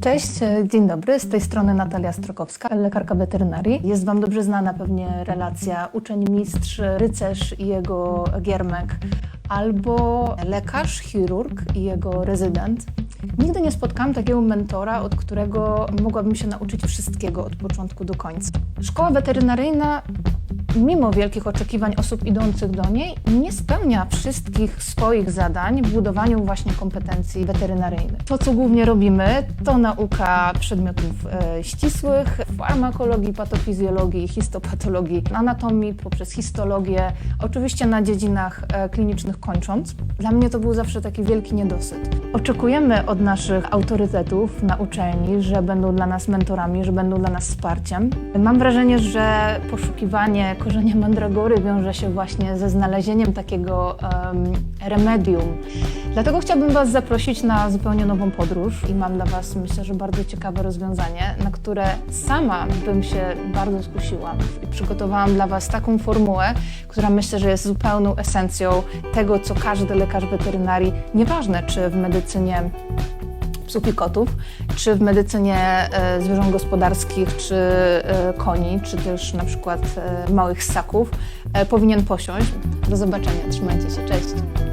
Cześć, e, dzień dobry. Z tej strony Natalia Strokowska, lekarka weterynarii. Jest Wam dobrze znana pewnie relacja uczeń-mistrz, rycerz i jego giermek, albo lekarz, chirurg i jego rezydent. Nigdy nie spotkałam takiego mentora, od którego mogłabym się nauczyć wszystkiego od początku do końca. Szkoła weterynaryjna mimo wielkich oczekiwań osób idących do niej, nie spełnia wszystkich swoich zadań w budowaniu właśnie kompetencji weterynaryjnych. To, co głównie robimy, to nauka przedmiotów e, ścisłych, farmakologii, patofizjologii, histopatologii, anatomii poprzez histologię, oczywiście na dziedzinach e, klinicznych kończąc. Dla mnie to był zawsze taki wielki niedosyt. Oczekujemy od naszych autorytetów na uczelni, że będą dla nas mentorami, że będą dla nas wsparciem. Mam wrażenie, że poszukiwanie korzenia mandragory wiąże się właśnie ze znalezieniem takiego em, remedium. Dlatego chciałabym Was zaprosić na zupełnie nową podróż i mam dla Was, myślę, że bardzo ciekawe rozwiązanie, na które sama bym się bardzo skusiła. I przygotowałam dla Was taką formułę, która myślę, że jest zupełną esencją tego, co każdy lekarz weterynarii, nieważne czy w medycynie psów i kotów, czy w medycynie e, zwierząt gospodarskich, czy e, koni, czy też na przykład e, małych ssaków, powinien posiąść. Do zobaczenia, trzymajcie się, cześć!